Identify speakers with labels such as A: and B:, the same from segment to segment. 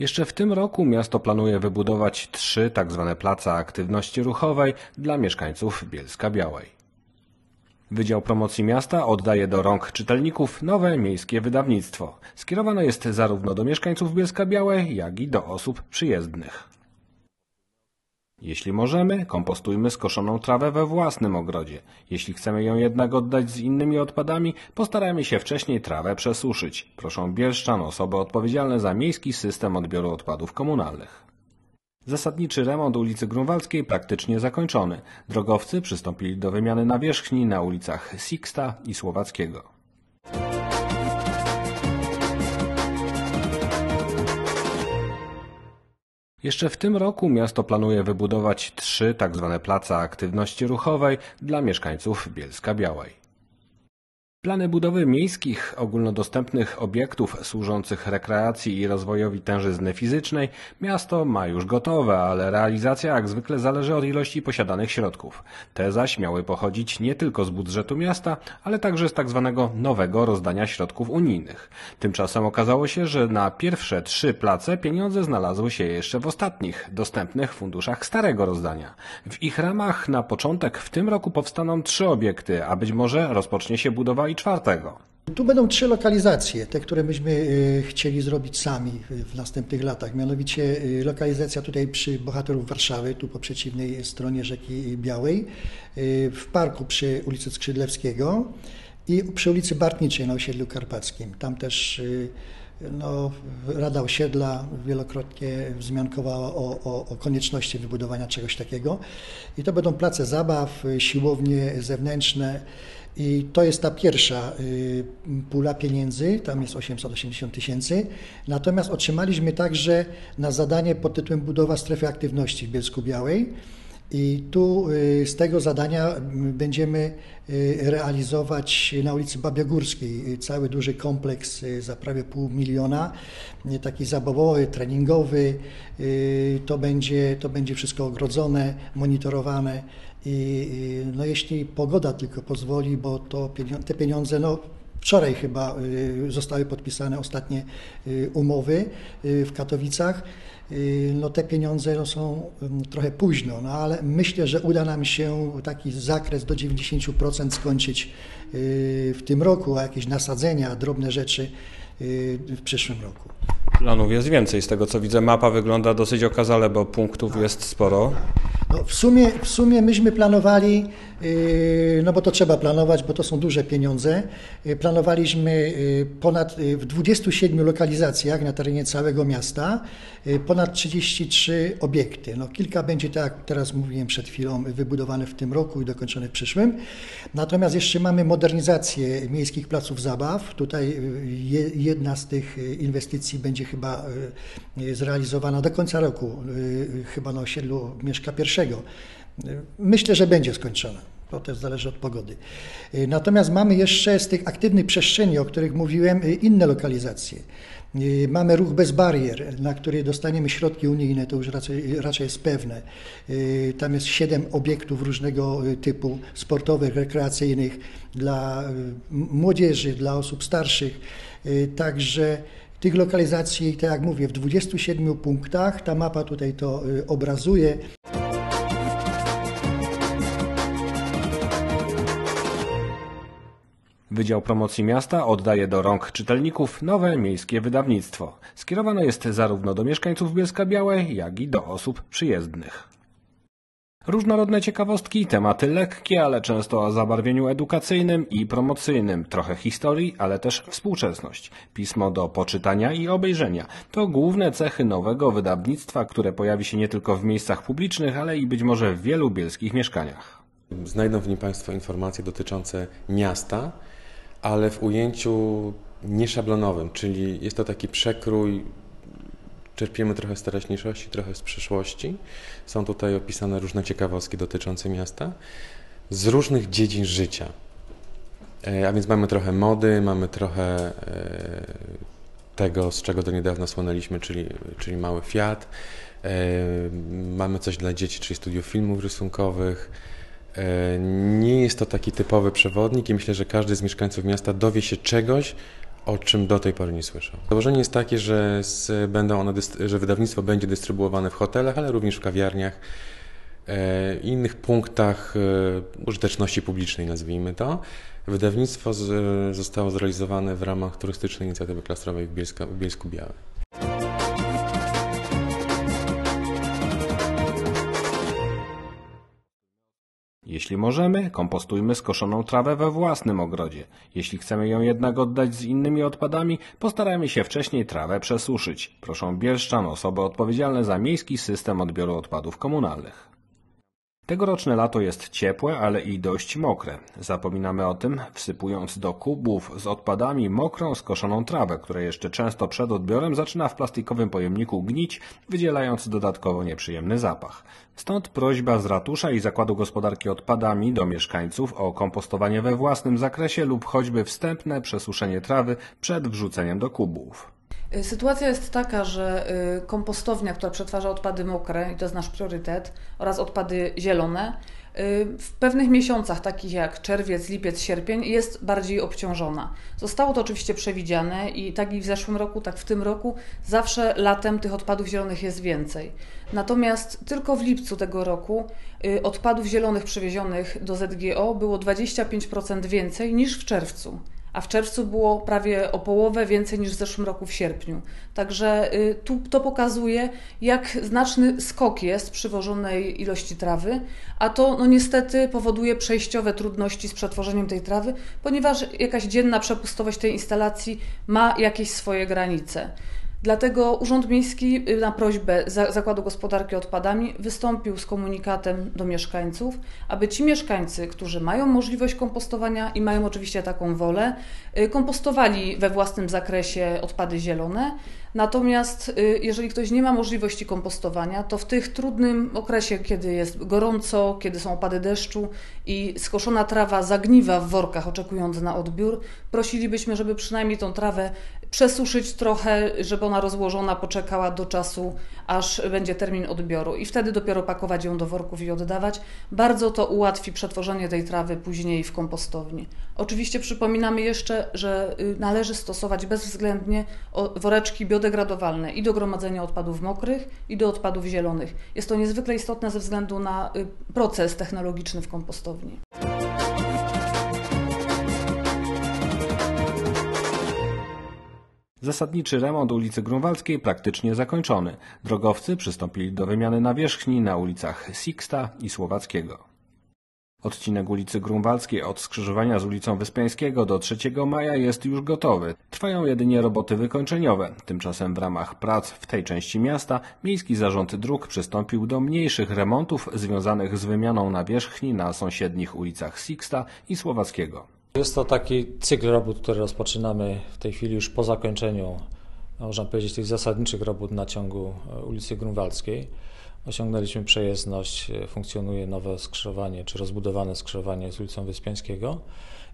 A: Jeszcze w tym roku miasto planuje wybudować trzy tzw. place aktywności ruchowej dla mieszkańców Bielska Białej. Wydział Promocji Miasta oddaje do rąk czytelników nowe miejskie wydawnictwo. Skierowane jest zarówno do mieszkańców Bielska Białej, jak i do osób przyjezdnych. Jeśli możemy, kompostujmy skoszoną trawę we własnym ogrodzie. Jeśli chcemy ją jednak oddać z innymi odpadami, postarajmy się wcześniej trawę przesuszyć. Proszą Bielszczan osoby odpowiedzialne za miejski system odbioru odpadów komunalnych. Zasadniczy remont ulicy Grunwaldzkiej praktycznie zakończony. Drogowcy przystąpili do wymiany nawierzchni na ulicach Sixta i Słowackiego. Jeszcze w tym roku miasto planuje wybudować trzy tzw. place aktywności ruchowej dla mieszkańców Bielska Białej. Plany budowy miejskich, ogólnodostępnych obiektów służących rekreacji i rozwojowi tężyzny fizycznej miasto ma już gotowe, ale realizacja jak zwykle zależy od ilości posiadanych środków. Te zaś miały pochodzić nie tylko z budżetu miasta, ale także z tak zwanego nowego rozdania środków unijnych. Tymczasem okazało się, że na pierwsze trzy place pieniądze znalazły się jeszcze w ostatnich, dostępnych funduszach starego rozdania. W ich ramach na początek w tym roku powstaną trzy obiekty, a być może rozpocznie się budowa i czwartego.
B: Tu będą trzy lokalizacje, te, które myśmy y, chcieli zrobić sami w następnych latach. Mianowicie y, lokalizacja tutaj przy Bohaterów Warszawy, tu po przeciwnej stronie rzeki Białej, y, w parku przy ulicy Skrzydlewskiego i przy ulicy Bartniczej na osiedlu karpackim. Tam też no, Rada Osiedla wielokrotnie wzmiankowała o, o, o, konieczności wybudowania czegoś takiego. I to będą place zabaw, siłownie zewnętrzne. I to jest ta pierwsza y, pula pieniędzy, tam jest 880 tysięcy. Natomiast otrzymaliśmy także na zadanie pod tytułem Budowa strefy aktywności w Bielsku Białej. I tu y, z tego zadania będziemy y, realizować na ulicy Babiogórskiej cały duży kompleks za prawie pół miliona, taki zabawowy, treningowy. To będzie, to będzie wszystko ogrodzone, monitorowane. I no jeśli pogoda tylko pozwoli, bo to te pieniądze, no wczoraj chyba y, zostały podpisane ostatnie y, umowy y, w Katowicach, no te pieniądze no są trochę późno, no ale myślę, że uda nam się taki zakres do 90% skończyć w tym roku, a jakieś nasadzenia, drobne rzeczy w przyszłym roku.
A: Planów jest więcej. Z tego co widzę, mapa wygląda dosyć okazale, bo punktów tak. jest sporo.
B: No, w, sumie, w sumie myśmy planowali, yy, no bo to trzeba planować, bo to są duże pieniądze. Yy, planowaliśmy yy, ponad w 27 lokalizacjach na terenie całego miasta ponad 33 obiekty. No, kilka będzie, tak jak teraz mówiłem przed chwilą, wybudowane w tym roku i dokończone w przyszłym. Natomiast jeszcze mamy modernizację miejskich placów zabaw. Tutaj jedna z tych inwestycji będzie chyba zrealizowana do końca roku, chyba na osiedlu Mieszka I Myślę, że będzie skończona. To też zależy od pogody. Natomiast mamy jeszcze z tych aktywnych przestrzeni, o których mówiłem, inne lokalizacje. Mamy ruch bez barier, na który dostaniemy środki unijne, to już raczej, raczej jest pewne. Tam jest siedem obiektów różnego typu, sportowych, rekreacyjnych, dla młodzieży, dla osób starszych. Także tych lokalizacji, tak jak mówię, w 27 punktach, ta mapa tutaj to obrazuje.
A: Wydział Promocji Miasta oddaje do rąk czytelników nowe miejskie wydawnictwo. Skierowane jest zarówno do mieszkańców Bielska Białej, jak i do osób przyjezdnych. Różnorodne ciekawostki, tematy lekkie, ale często o zabarwieniu edukacyjnym i promocyjnym, trochę historii, ale też współczesność. Pismo do poczytania i obejrzenia to główne cechy nowego wydawnictwa, które pojawi się nie tylko w miejscach publicznych, ale i być może w wielu bielskich mieszkaniach.
C: Znajdą w nim Państwo informacje dotyczące miasta, ale w ujęciu nieszablonowym, czyli jest to taki przekrój, czerpiemy trochę z teraźniejszości, trochę z przyszłości. Są tutaj opisane różne ciekawostki dotyczące miasta z różnych dziedzin życia. E, a więc mamy trochę mody, mamy trochę e, tego, z czego do niedawna słonęliśmy, czyli, czyli mały Fiat. E, mamy coś dla dzieci, czyli studiów filmów rysunkowych nie jest to taki typowy przewodnik i myślę, że każdy z mieszkańców miasta dowie się czegoś, o czym do tej pory nie słyszał. Założenie jest takie, że, będą one, że wydawnictwo będzie dystrybuowane w hotelach, ale również w kawiarniach e, i innych punktach e, użyteczności publicznej, nazwijmy to. Wydawnictwo zostało zrealizowane w ramach turystycznej inicjatywy klastrowej w, w Bielsku Białym.
A: Jeśli możemy, kompostujmy skoszoną trawę we własnym ogrodzie. Jeśli chcemy ją jednak oddać z innymi odpadami, postarajmy się wcześniej trawę przesuszyć. Proszę Bielszczan, osoby odpowiedzialne za miejski system odbioru odpadów komunalnych. Tegoroczne lato jest ciepłe, ale i dość mokre. Zapominamy o tym, wsypując do kubów z odpadami mokrą, skoszoną trawę, która jeszcze często przed odbiorem zaczyna w plastikowym pojemniku gnić, wydzielając dodatkowo nieprzyjemny zapach. Stąd prośba z ratusza i Zakładu Gospodarki Odpadami do mieszkańców o kompostowanie we własnym zakresie lub choćby wstępne przesuszenie trawy przed wrzuceniem do kubów.
D: Y, sytuacja jest taka, że y, kompostownia, która przetwarza odpady mokre, i to jest nasz priorytet, oraz odpady zielone, y, w pewnych miesiącach, takich jak czerwiec, lipiec, sierpień, jest bardziej obciążona. Zostało to oczywiście przewidziane i tak i w zeszłym roku, tak w tym roku, zawsze latem tych odpadów zielonych jest więcej. Natomiast tylko w lipcu tego roku odpadów zielonych przywiezionych do ZGO było 25% więcej niż w czerwcu a w czerwcu było prawie o połowę więcej niż w zeszłym roku w sierpniu. Także y, tu to pokazuje, jak znaczny skok jest przywożonej ilości trawy, a to no niestety powoduje przejściowe trudności z przetworzeniem tej trawy, ponieważ jakaś dzienna przepustowość tej instalacji ma jakieś swoje granice. Dlatego Urząd Miejski y, na prośbę Zakładu Gospodarki Odpadami wystąpił z komunikatem do mieszkańców, aby ci mieszkańcy, którzy mają możliwość kompostowania i mają oczywiście taką wolę, y, kompostowali we własnym zakresie odpady zielone. Natomiast y, jeżeli ktoś nie ma możliwości kompostowania, to w tych trudnym okresie, kiedy jest gorąco, kiedy są opady deszczu i skoszona trawa zagniwa w workach oczekując na odbiór, prosilibyśmy, żeby przynajmniej tą trawę przesuszyć trochę, żeby ona rozłożona poczekała do czasu, aż będzie termin odbioru i wtedy dopiero pakować ją do worków i oddawać. Bardzo to ułatwi przetworzenie tej trawy później w kompostowni. Oczywiście przypominamy jeszcze, że y, należy stosować bezwzględnie woreczki biodegradowalne i do gromadzenia odpadów mokrych, i do odpadów zielonych. Jest to niezwykle istotne ze względu na y, proces technologiczny w kompostowni.
A: Zasadniczy remont ulicy Grunwaldzkiej praktycznie zakończony. Drogowcy przystąpili do wymiany nawierzchni na ulicach Sixta i Słowackiego. Odcinek ulicy Grunwaldzkiej od skrzyżowania z ulicą Wyspiańskiego do 3 maja jest już gotowy. Trwają jedynie roboty wykończeniowe. Tymczasem w ramach prac w tej części miasta Miejski Zarząd Dróg przystąpił do mniejszych remontów związanych z wymianą nawierzchni na sąsiednich ulicach Sixta i Słowackiego.
E: Jest to taki cykl robót, który rozpoczynamy w tej chwili już po zakończeniu, można powiedzieć, tych zasadniczych robót na ciągu e, ulicy Grunwaldzkiej. Osiągnęliśmy przejezdność, e, funkcjonuje nowe skrzyżowanie, czy rozbudowane skrzyżowanie z ulicą Wyspiańskiego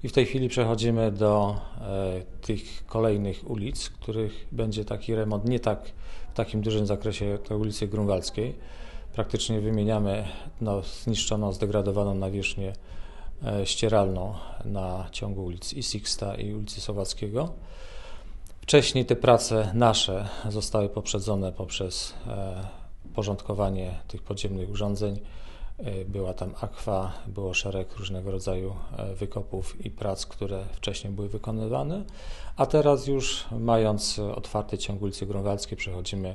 E: i w tej chwili przechodzimy do e, tych kolejnych ulic, których będzie taki remont nie tak w takim dużym zakresie tej ulicy Grunwaldzkiej. Praktycznie wymieniamy no, zniszczoną, zdegradowaną nawierzchnię ścieralną na ciągu ulic i i ulicy Słowackiego. Wcześniej te prace nasze zostały poprzedzone poprzez e, porządkowanie tych podziemnych urządzeń. E, była tam akwa, było szereg różnego rodzaju wykopów i prac, które wcześniej były wykonywane, a teraz już mając otwarty ciąg ulicy Grunwaldzkiej przechodzimy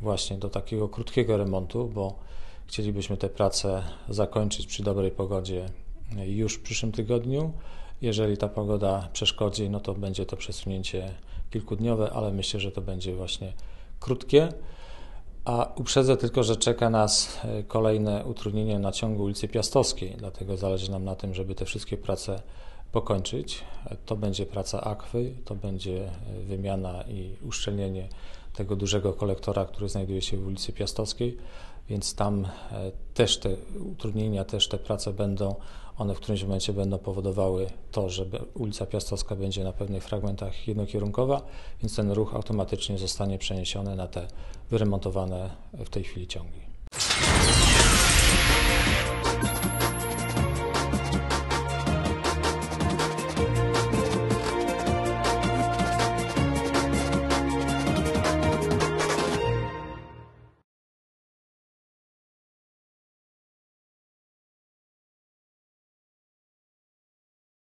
E: właśnie do takiego krótkiego remontu, bo chcielibyśmy te prace zakończyć przy dobrej pogodzie już w przyszłym tygodniu. Jeżeli ta pogoda przeszkodzi, no to będzie to przesunięcie kilkudniowe, ale myślę, że to będzie właśnie krótkie. A uprzedzę tylko, że czeka nas e, kolejne utrudnienie na ciągu ulicy Piastowskiej, dlatego zależy nam na tym, żeby te wszystkie prace pokończyć. To będzie praca akwy, to będzie e, wymiana i uszczelnienie tego dużego kolektora, który znajduje się w ulicy Piastowskiej, więc tam e, też te utrudnienia, też te prace będą one w którymś momencie będą powodowały to, że ulica Piastowska będzie na pewnych fragmentach jednokierunkowa, więc ten ruch automatycznie zostanie przeniesiony na te wyremontowane w tej chwili ciągi.